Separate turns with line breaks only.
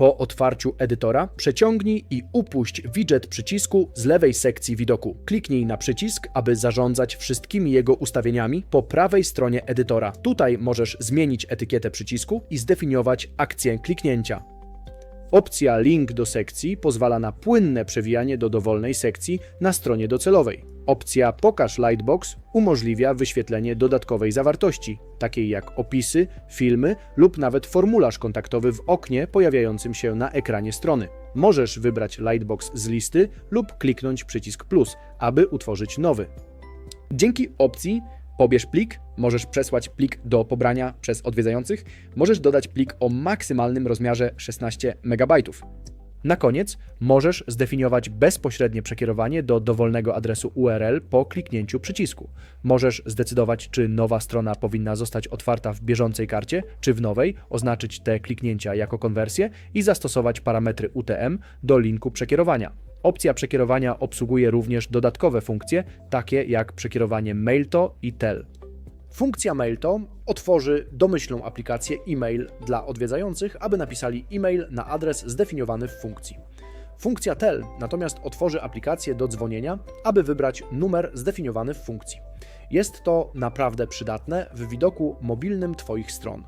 Po otwarciu edytora przeciągnij i upuść widget przycisku z lewej sekcji widoku. Kliknij na przycisk, aby zarządzać wszystkimi jego ustawieniami po prawej stronie edytora. Tutaj możesz zmienić etykietę przycisku i zdefiniować akcję kliknięcia. Opcja Link do sekcji pozwala na płynne przewijanie do dowolnej sekcji na stronie docelowej. Opcja Pokaż Lightbox umożliwia wyświetlenie dodatkowej zawartości, takiej jak opisy, filmy lub nawet formularz kontaktowy w oknie pojawiającym się na ekranie strony. Możesz wybrać Lightbox z listy lub kliknąć przycisk plus, aby utworzyć nowy. Dzięki opcji Pobierz plik, możesz przesłać plik do pobrania przez odwiedzających, możesz dodać plik o maksymalnym rozmiarze 16 MB. Na koniec możesz zdefiniować bezpośrednie przekierowanie do dowolnego adresu URL po kliknięciu przycisku. Możesz zdecydować, czy nowa strona powinna zostać otwarta w bieżącej karcie, czy w nowej, oznaczyć te kliknięcia jako konwersję i zastosować parametry UTM do linku przekierowania. Opcja przekierowania obsługuje również dodatkowe funkcje, takie jak przekierowanie Mailto i Tel. Funkcja Mailto otworzy domyślną aplikację e-mail dla odwiedzających, aby napisali e-mail na adres zdefiniowany w funkcji. Funkcja Tel natomiast otworzy aplikację do dzwonienia, aby wybrać numer zdefiniowany w funkcji. Jest to naprawdę przydatne w widoku mobilnym Twoich stron.